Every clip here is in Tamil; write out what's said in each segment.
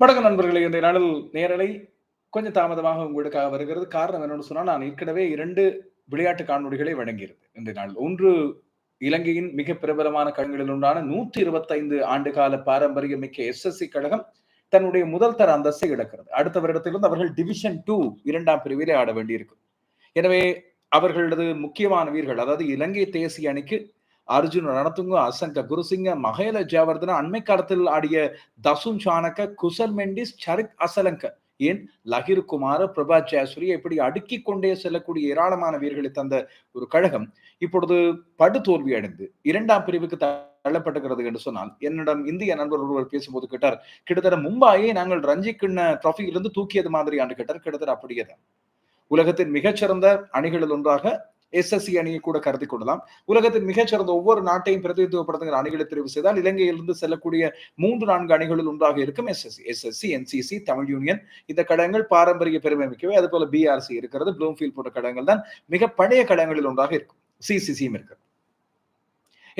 வணக்கம் நண்பர்களே இந்த நாளில் நேரலை கொஞ்சம் தாமதமாக உங்களுக்காக வருகிறது. காரணம் என்னன்னு சொன்னால் நான் ஏற்கனவே இரண்டு விளையாட்டு காணொலிகளை வழங்கியிருந்தேன் இந்த நாள். ஒன்று இலங்கையின் மிக பிரபலமான கழகங்களில் ஒன்றான நூற்றி இருபத்தைந்து ஆண்டு கால பாரம்பரியம் மிக்க எஸ்எஸ்சி கழகம் தன்னுடைய முதல் தர அந்தஸ்தை இழக்கிறது. அடுத்த வருடத்திலிருந்து அவர்கள் டிவிஷன் டூ இரண்டாம் பிரிவிலே ஆட வேண்டியிருக்கும். எனவே அவர்களது முக்கியமான வீரர்கள் அதாவது இலங்கை தேசிய அணிக்கு அர்ஜுன் ரணத்துங்க அசங்க குருசிங்க மகேல ஜாவர்தன அண்மை காலத்தில் ஆடிய தசுன் சாணக்க குசல் மெண்டிஸ் சரித் அசலங்க. ஏன்? லஹிர் குமார பிரபா ஜாஸ்வரி இப்படி அடுக்கி கொண்டே செல்லக்கூடிய ஏராளமான வீரர்களை தந்த ஒரு கழகம் இப்பொழுது படு தோல்வி அடைந்து இரண்டாம் பிரிவுக்கு தள்ளப்பட்டுகிறது என்று சொன்னால் என்னிடம் இந்திய நண்பர் ஒருவர் பேசும்போது கேட்டார் கிட்டத்தட்ட மும்பாயை நாங்கள் ரஞ்சி கிண்ண டிராஃபியிலிருந்து தூக்கியது மாதிரி ஆண்டு கேட்டார். கிட்டத்தட்ட அப்படியே தான் உலகத்தின் மிகச்சிறந்த அணிகளில் ஒன்றாக எஸ்எஸ்சி அணியை கூட கருதி கொள்ளலாம். உலகத்தின் மிகச்சிறந்த ஒவ்வொரு நாட்டையும் பிரதிநிதித்துவப்படுத்துகிற அணிகளை தெரிவு செய்தால் இலங்கையிலிருந்து செல்லக்கூடிய மூன்று நான்கு அணிகளில் ஒன்றாக இருக்கும் SSC SSC NCC Tamil union. இந்த கடங்கள் பாரம்பரிய பெருமை மிக்கவை. அது போல பிஆர்சி இருக்கிறது. ப்ளூம்ஃபீல்ட் போன்ற கடங்கள் தான் மிக பழைய கடங்களில் ஒன்றாக இருக்கும். சிசிசியும் இருக்கிறது.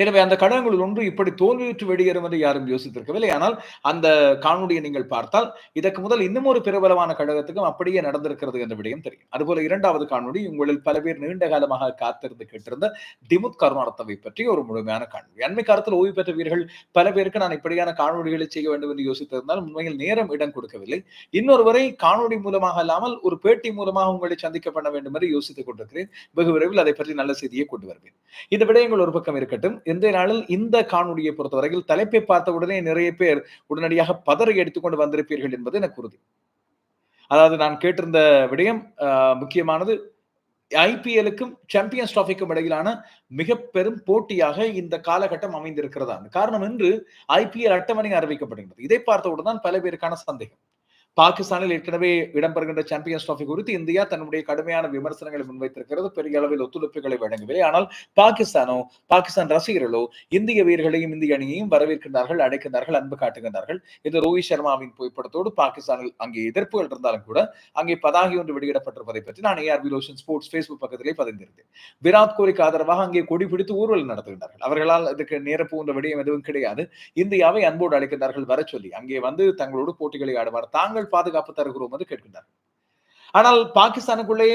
எனவே அந்த கடகங்களில் ஒன்று இப்படி தோல்வியுற்று வெளியேறும் என்று யாரும் யோசித்திருக்கவில்லை. ஆனால் அந்த காணொலியை நீங்கள் பார்த்தால் இதற்கு முதல் இன்னும் ஒரு பிரபலமான கழகத்துக்கும் அப்படியே நடந்திருக்கிறது என்ற விடயம் தெரியும். அதுபோல இரண்டாவது காணொலி உங்களில் பல பேர் நீண்ட காலமாக காத்திருந்து கேட்டிருந்த திமுத் கருணாரத்தவை பற்றி ஒரு முழுமையான காணொலி அண்மை காலத்தில் ஓய்வு பெற்ற வீரர்கள் பல பேருக்கு நான் இப்படியான காணொலிகளை செய்ய வேண்டும் என்று யோசித்திருந்தால் உண்மையில் நேரம் இடம் கொடுக்கவில்லை. இன்னொருவரை காணொலி மூலமாக அல்லாமல் ஒரு பேட்டி மூலமாக உங்களை சந்திக்க பண்ண வேண்டும் என்று யோசித்துக் கொண்டிருக்கிறேன். வெகு விரைவில் அதை பற்றி நல்ல செய்தியை கொண்டு வருவேன். இந்த விடயங்கள் ஒரு பக்கம் இருக்கட்டும் இன்றைய நாளில் இந்த காணொலியை பொறுத்தவரையில் தலைப்பை பார்த்த உடனே நிறைய பேர் உடனடியாக பதறி எடுத்துக்கொண்டு வந்திருப்பீர்கள் என்பது எனக்கு உறுதி. அதாவது நான் கேட்டிருந்த விடயம் முக்கியமானது ஐபிஎலுக்கும் சாம்பியன்ஸ் டிராஃபிக்கும் இடையிலான மிக பெரும் போட்டியாக இந்த காலகட்டம் அமைந்திருக்கிறதா? காரணம் என்று ஐபிஎல் அட்டவணை அறிவிக்கப்படுகிறது. இதை பார்த்தவுடன் தான் பல பேருக்கான சந்தேகம். பாகிஸ்தானில் ஏற்கனவே இடம்பெறுகின்ற சாம்பியன்ஸ் டிராஃபி குறித்து இந்தியா தன்னுடைய கடுமையான விமர்சனங்களை முன்வைத்திருக்கிறது. பெரிய அளவில் ஒத்துழைப்புகளை வழங்கவில்லை. ஆனால் பாகிஸ்தானோ பாகிஸ்தான் ரசிகர்களோ இந்திய வீரர்களையும் இந்திய அணியையும் வரவேற்கின்றார்கள் அடைக்கின்றார்கள் அன்பு காட்டுகின்றார்கள். இது ரோஹித் சர்மாவின் புகைப்படத்தோடு பாகிஸ்தானில் அங்கே எதிர்ப்புகள் இருந்தாலும் கூட அங்கே பதாகி ஒன்று வெளியிடப்பட்டிருப்பதை பற்றி நான் ஏஆர் விலோஷன் ஸ்போர்ட்ஸ் பேஸ்புக் பக்கத்திலே பதிந்திருந்தேன். விராட் கோலிக்கு ஆதரவாக அங்கே கொடி பிடித்து ஊர்வலம் நடத்துகின்றார்கள். அவர்களால் இதுக்கு நேரப்பு என்ற விடயம் எதுவும் கிடையாது. இந்தியாவை அன்போடு அழைக்கின்றார்கள் வர சொல்லி. அங்கே வந்து தங்களோடு போட்டிகளை ஆடுவார். தாங்கள் பாதுகாப்பு தருகிறோம் என்று கேட்கின்றார். ஆனால் பாகிஸ்தானுக்குள்ளே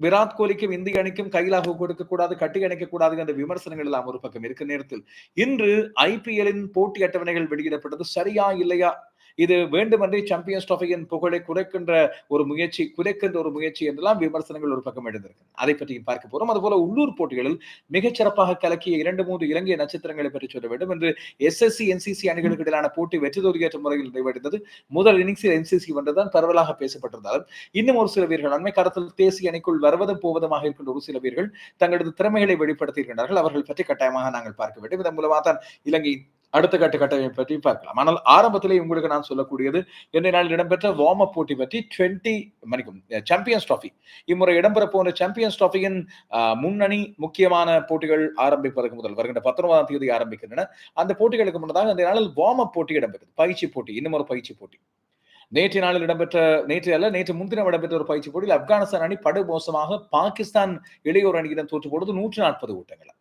விராட் கோலிக்கும் இந்திய அணிக்கும் கையிலாக கொடுக்க கூடாது கட்டி அணைக்க கூடாது என்ற விமர்சனங்கள் எல்லாம் ஒரு பக்கம் இருக்க நேரத்தில் இன்று ஐபிஎல்லின் போட்டி அட்டவணைகள் வெளியிடப்பட்டது சரியா இல்லையா இது வேண்டுமென்றே சாம்பியன்ஸ் டிராஃபியின் புகழை குறைக்கின்ற ஒரு முயற்சி குறைக்கின்ற ஒரு முயற்சி என்றெல்லாம் விமர்சனங்கள் ஒரு பக்கம் எழுந்திருக்கு அதை பற்றியும் பார்க்க போறோம். அதுபோல உள்ளூர் போட்டிகளில் மிகச்சிறப்பாக கலக்கிய இரண்டு மூன்று இலங்கை நட்சத்திரங்களை பற்றி சொல்ல வேண்டும் என்று எஸ்எஸ்சி என்சிசி அணிகளுக்கு இடையிலான போட்டி வெற்றி தோல்வியற்ற முறையில் நிறைவடைந்தது. முதல் இன்னிங்ஸில் என்சிசி வென்றதான் பரவலாக பேசப்பட்டிருந்தாலும் இன்னும் ஒரு சில வீரர்கள் அண்மை காலத்தில் தேசிய அணிக்குள் வருவதும் போவதுமாக இருக்கின்ற ஒரு சில வீரர்கள் தங்களது திறமைகளை வெளிப்படுத்தியிருக்கின்றார்கள். அவர்கள் பற்றி கட்டாயமாக நாங்கள் பார்க்க வேண்டும். இதன் மூலமாக தான் இலங்கை அடுத்த கட்ட கட்டமைப்பு பற்றி பார்க்கலாம். ஆனால் ஆரம்பத்திலே உங்களுக்கு நான் சொல்லக்கூடியது என்னை நாளில் இடம்பெற்ற வார்ம் அப் போட்டி பற்றி டுவெண்ட்டி மணிக்கும் சாம்பியன்ஸ் டிராஃபி இம்முறை இடம்பெற போன சாம்பியன்ஸ் டிராஃபியின் முன்னணி முக்கியமான போட்டிகள் ஆரம்பிப்பதற்கு முதல் வருகின்ற பத்தொன்பதாம் தேதி ஆரம்பிக்கின்றன. அந்த போட்டிகளுக்கு முன்னதாக இந்த நாளில் வார்ம் அப் போட்டி இடம்பெற்றது. பயிற்சி போட்டி இன்னும் ஒரு பயிற்சி போட்டி. நேற்று நாளில் இடம்பெற்ற நேற்று அல்ல நேற்று முன்தினம் இடம்பெற்ற ஒரு பயிற்சி போட்டியில் ஆப்கானிஸ்தான் அணி படு மோசமாக பாகிஸ்தான் இளையோர் அணியிடம் தோற்று போடுவது நூற்றி நாற்பது ஓட்டங்கள்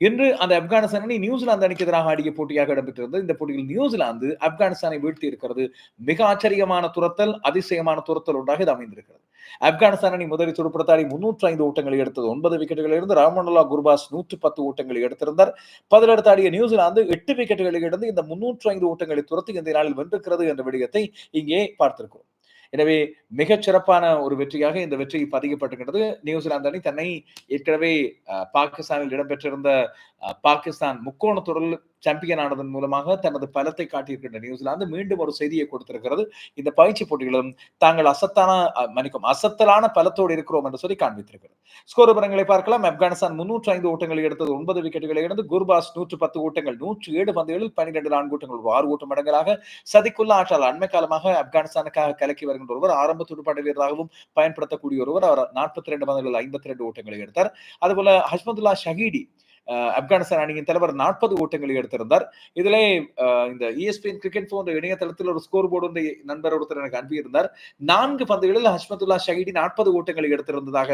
இன்று அந்த ஆப்கானிஸ்தான் அணி நியூசிலாந்து அணிக்கு எதிராக ஆடிய போட்டியாக இடம்பெற்றிருந்தது இந்த போட்டியில் நியூசிலாந்து ஆப்கானிஸ்தானை வீழ்த்தி இருக்கிறது. மிக ஆச்சரியமான துரத்தல் அதிசயமான துரத்தல் ஒன்றாக இது அமைந்திருக்கிறது. ஆப்கானிஸ்தான் அணி முதலில் துடுப்படுத்தாடி முன்னூற்றி ஐந்து ஓட்டங்களை எடுத்தது. ஒன்பது விக்கெட்டுகளில் இருந்து ராமனுல்லா குர்பாஸ் நூற்று பத்து ஓட்டங்களை எடுத்திருந்தார். பதிலெடுத்தாடிய நியூசிலாந்து எட்டு விக்கெட்டுகளில் இருந்து இந்த முன்னூற்று ஐந்து ஓட்டங்களை துரத்தி இந்த நாளில் வென்றிருக்கிறது என்ற விடயத்தை இங்கே பார்த்திருக்கிறோம். எனவே மிகச் சிறப்பான ஒரு வெற்றியாக இந்த வெற்றி பதிக்கப்பட்டிருக்கிறது. நியூசிலாந்து அணி தன்னை ஏற்கனவே பாகிஸ்தானில் இடம்பெற்றிருந்த பாகிஸ்தான் முக்கோண தொடரில் சாம்பியன் ஆனதன் மூலமாக தனது பலத்தை காட்டியிருக்கின்ற நியூசிலாந்து மீண்டும் ஒரு செய்தியை கொடுத்திருக்கிறது. இந்த பயிற்சி போட்டிகளும் தாங்கள் அசத்தான மன்னிக்கும் அசத்தலான பலத்தோடு இருக்கிறோம் என்று சொல்லி காண்பித்திருக்கிறது. ஸ்கோர் விவரங்களை பார்க்கலாம். ஆப்கானிஸ்தான் முன்னூற்றி ஐந்து ஓட்டங்களை எடுத்தது ஒன்பது விக்கெட்டுகளை இழந்து குர்பாஸ் நூற்று பத்து ஓட்டங்கள் நூற்று ஏழு பந்துகளில் பன்னிரெண்டு நான்கு ஓட்டங்கள் ஆறு ஓட்டம் மடங்களாக சதிக்குள்ள ஆற்றால் அண்மை காலமாக ஆப்கானிஸ்தானுக்காக கலக்கி வருகின்ற ஒருவர் ஆரம்ப துடுப்பாட்ட வீரராகவும் பயன்படுத்தக்கூடிய ஒருவர் அவர் நாற்பத்தி ரெண்டு பந்துகளில் ஐம்பத்தி ரெண்டு ஓட்டங்களை எடுத்தார். அதுபோல ஹஸ்மதுல்லா ஷஹீடி ஆப்கானிஸ்தான் அணியின் தலைவர் நாற்பது ஓட்டங்களை எடுத்திருந்தார். இதுல இந்த இஎஸ்பிஎன் கிரிக்கெட் போன்ற இணையதளத்தில் ஒரு ஸ்கோர் போர்டு வந்து நண்பர் ஒருத்தர் எனக்கு அனுப்பியிருந்தார். நான்கு பந்துகளில் ஹஷ்மத்துல்லா ஷஹீடி நாற்பது ஓட்டங்களை எடுத்திருந்ததாக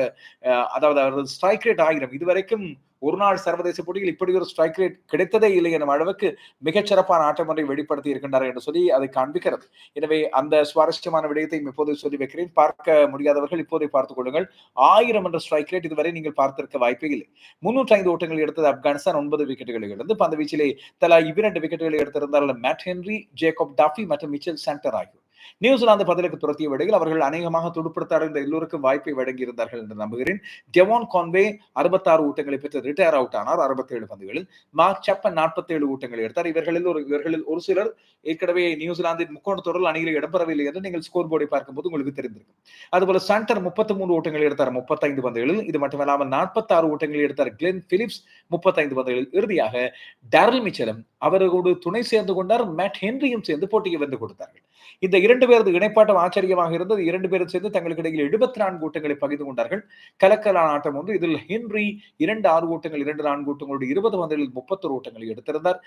அதாவது அவரது ஸ்ட்ரைக் ரேட் ஆயிரம். இதுவரைக்கும் ஒரு நாள் சர்வதேச போட்டியில் இப்படி ஒரு ஸ்ட்ரைக் ரேட் கிடைத்ததே இல்லை எனும் அளவுக்கு மிகச்சிறப்பான ஆட்டம் ஒன்றை வெளிப்படுத்தி இருக்கின்றார் என்று சொல்லி அதை காண்பிக்கிறது. எனவே அந்த சுவாரஸ்யமான விடயத்தை இப்போது சொல்லி வைக்கிறேன். பார்க்க முடியாதவர்கள் இப்போதை பார்த்துக் கொள்ளுங்கள். ஆயிரம் என்ற ஸ்ட்ரைக் ரேட் இதுவரை நீங்கள் பார்த்திருக்க வாய்ப்பே இல்லை. முன்னூற்றி ஐந்து ஓட்டங்கள் எடுத்தது ஆப்கானிஸ்தான் ஒன்பது விக்கெட்டுகளை இழந்து பந்து வீச்சிலே தலா இரண்டு விக்கெட்டுகளை எடுத்திருந்தார்கள் மேட் ஹென்ரி ஜேக்கப் டாஃபி மற்றும் மிச்சல் சென்டர் ஆகியோர். நியூசிலாந்து பதிலுக்கு துரத்திய வேளையில் அவர்கள் அநேகமாக துடுப்படுத்த அடைந்த எல்லோருக்கும் வாய்ப்பை வழங்கி இருந்தார்கள் என்று நம்புகிறேன். டெவான் கான்வே அறுபத்தாறு ஊட்டங்களை பெற்று ரிட்டையர் அவுட் ஆனார். அறுபத்தி ஏழு பந்துகளில். மார்க் சப்பன் நாற்பத்தி ஏழு ஊட்டங்களை எடுத்தார். இவர்களில் ஒரு இவர்களில் ஒரு சிலர் ஏற்கனவே நியூசிலாந்தின் முக்கோண தொடரில் அணியில் இடம்பெறவில்லை என்று நீங்கள் ஸ்கோர் போர்டை பார்க்கும்போது உங்களுக்கு தெரிந்திருக்கும். அதுபோல சண்டர் முப்பத்தி மூன்று ஓட்டங்களை எடுத்தார். முப்பத்தைந்து பந்துகளில். இது மட்டுமல்லாமல் நாற்பத்தாறு ஓட்டங்களை எடுத்தார் கிளென் பிலிப்ஸ் முப்பத்தைந்து பந்துகளில். இறுதியாக டேரல் மிச்சலும் அவரோடு துணை சேர்ந்து கொண்டார். மேட் ஹென்ரியும் சேர்ந்து போட்டியை வென்று கொடுத்தார்கள். இந்த இரண்டு பேரது இணைப்பாட்டம் ஆச்சரியமாக இருந்தது. இரண்டு பேரும் சேர்ந்து தங்களுக்கு இடையில் எழுபத்தி நான்கு ஓட்டங்களை பகிர்ந்து கொண்டார்கள். கலக்கலான ஆட்டம் ஒன்று. இதில் ஹென்ரி இரண்டு ஆறு ஓட்டங்கள் இரண்டு நான்கு ஓட்டங்களோடு இருபது பந்தலில் முப்பத்தொரு ஓட்டங்களை எடுத்திருந்தார்.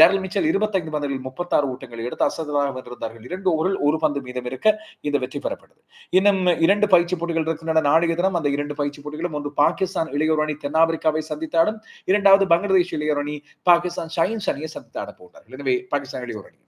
டரல் மிச்சல் இருபத்தைந்து பந்தலில் முப்பத்தாறு ஓட்டங்களை எடுத்து அசதலாக வென்றிருந்தார்கள். இரண்டு ஓவரில் ஒரு பந்து மீதம் இருக்க இந்த வெற்றி பெறப்பட்டது. இன்னும் இரண்டு பயிற்சி போட்டிகள் இருக்கின்றன. நாளைய தினம் அந்த இரண்டு பயிற்சி போட்டிகளும் ஒன்று பாகிஸ்தான் இளையோர் அணி தென்னாப்பிரிக்காவை சந்தித்தாடும் இரண்டாவது பங்களாதேஷ் இளையோர் அணி பாகிஸ்தான் சயின்ஸ் அணியை சந்தித்தாட போட்டார்கள் எனவே பாகிஸ்தான் இளையோர் அணி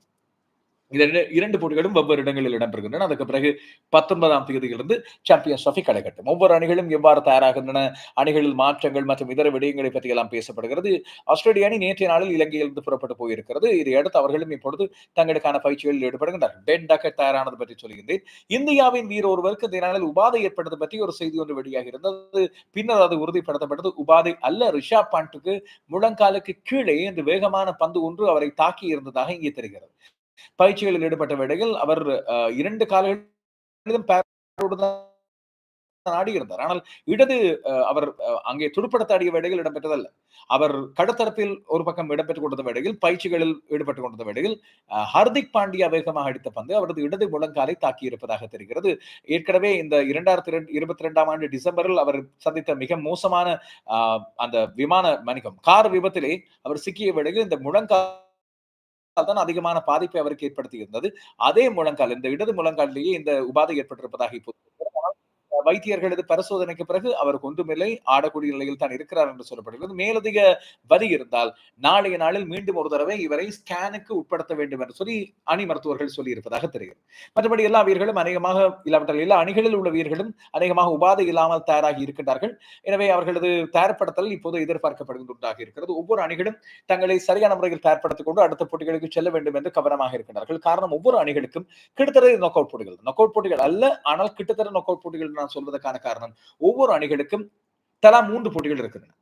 இந்த இரண்டு போட்டிகளும் வெவ்வேறு இடங்களில் இடம்பெறுகின்றன. அதுக்கு பிறகு பத்தொன்பதாம் தேதியிலிருந்து சாம்பியன்ஸ் ட்ராஃபி கடைகட்டும் ஒவ்வொரு அணிகளும் எவ்வாறு தயாராகின்றன? அணிகளில் மாற்றங்கள் மற்றும் இதர விடயங்களை பற்றி எல்லாம் பேசப்படுகிறது. ஆஸ்திரேலிய அணி நேற்றைய நாளில் இலங்கையிலிருந்து புறப்பட்டு போயிருக்கிறது. இதையடுத்து அவர்களும் இப்பொழுது தங்களுக்கான பயிற்சிகளில் ஈடுபடுகின்றனர் டென் டக்கெட் தயாரானது பற்றி சொல்கின்றேன். இந்தியாவின் வீர ஒருவருக்கு இந்த நாளில் உபாதை ஏற்பட்டது பற்றி ஒரு செய்தி ஒன்று வெளியாக இருந்தது. பின்னர் அது உறுதிப்படுத்தப்பட்டது. உபாதை அல்ல ரிஷா பாண்ட்டுக்கு முழங்காலுக்கு கீழே இந்த வேகமான பந்து ஒன்று அவரை தாக்கி இருந்ததாக இங்கே தெரிகிறது. பயிற்சிகளில் ஈடுபட்ட வேடையில் அவர் இரண்டு காலங்களிலும் ஆடியிருந்தார். ஆனால் இடது அவர் அங்கே துடுப்படுத்த ஆடிய வேடையில் இடம்பெற்றதல்ல. அவர் கடத்தரப்பில் ஒரு பக்கம் இடம்பெற்றுக் கொண்ட வேடையில் பயிற்சிகளில் ஈடுபட்டுக் கொண்ட வேடையில் ஹர்திக் பாண்டியா வேகமாக அடித்த பந்து அவரது இடது முழங்காலை தாக்கி இருப்பதாக தெரிகிறது. ஏற்கனவே இந்த இரண்டாயிரத்தி இருபத்தி ரெண்டாம் ஆண்டு டிசம்பரில் அவர் சந்தித்த மிக மோசமான அந்த விமான மணிக்கம் கார் விபத்திலே அவர் சிக்கிய வேளையில் இந்த முழங்கால் தான் அதிகமான பாதிப்பை அவருக்கு ஏற்படுத்தி இருந்தது. அதே முழங்கால் இந்த இடது முழங்காலிலேயே இந்த உபாதை ஏற்பட்டிருப்பதாக இப்போது வைத்தியர்களது பரிசோதனைக்கு பிறகு அவருக்கு ஒன்றுமில்லை. ஆடக்கூடிய நிலையில் தான் இருக்கிறார் என்று சொல்லப்படுகிறது. மேலதிக வரி இருந்தால் நாளைய நாளில் மீண்டும் ஒரு தடவை இவரை ஸ்கேனுக்கு உட்படுத்த வேண்டும் என்று சொல்லி அணி மருத்துவர்கள் சொல்லி இருப்பதாக தெரிகிறது. மற்றபடி எல்லா வீரர்களும் அநேகமாக இல்லாவிட்டால் எல்லா அணிகளில் உள்ள வீரர்களும் அநேகமாக உபாதை இல்லாமல் தயாராகி இருக்கின்றார்கள். எனவே அவர்களது தயார்படுத்தல் இப்போது எதிர்பார்க்கப்படுகின்றதாக இருக்கிறது. ஒவ்வொரு அணிகளும் தங்களை சரியான முறையில் தயார்படுத்திக் கொண்டு அடுத்த போட்டிகளுக்கு செல்ல வேண்டும் என்று கவனமாக இருக்கின்றார்கள். காரணம் ஒவ்வொரு அணிகளுக்கும் கிட்டத்தட்ட நொக் அவுட் போட்டிகள். நொக் அவுட் போட்டிகள் அல்ல ஆனால் கிட்டத்தட்ட நொக் அவுட் போட்டிகள் நான் சொல்வதற்கான காரணம். ஒவ்வொரு அணிகளுக்கும் தலா மூன்று போட்டிகள் இருக்கின்றன.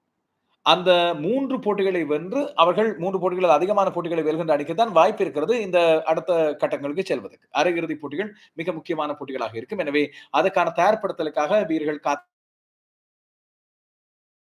அந்த மூன்று போட்டிகளை வென்று அவர்கள் மூன்று போட்டிகளில் அதிகமான போட்டிகளை வெல்கின்ற அணிக்கு தான் வாய்ப்பு இருக்கிறது இந்த அடுத்த கட்டங்களுக்கு செல்வதற்கு. அரையிறுதி போட்டிகள் மிக முக்கியமான போட்டிகளாக இருக்கும். எனவே அதற்கான தயார்படுத்தலுக்காக வீரர்கள் காத்து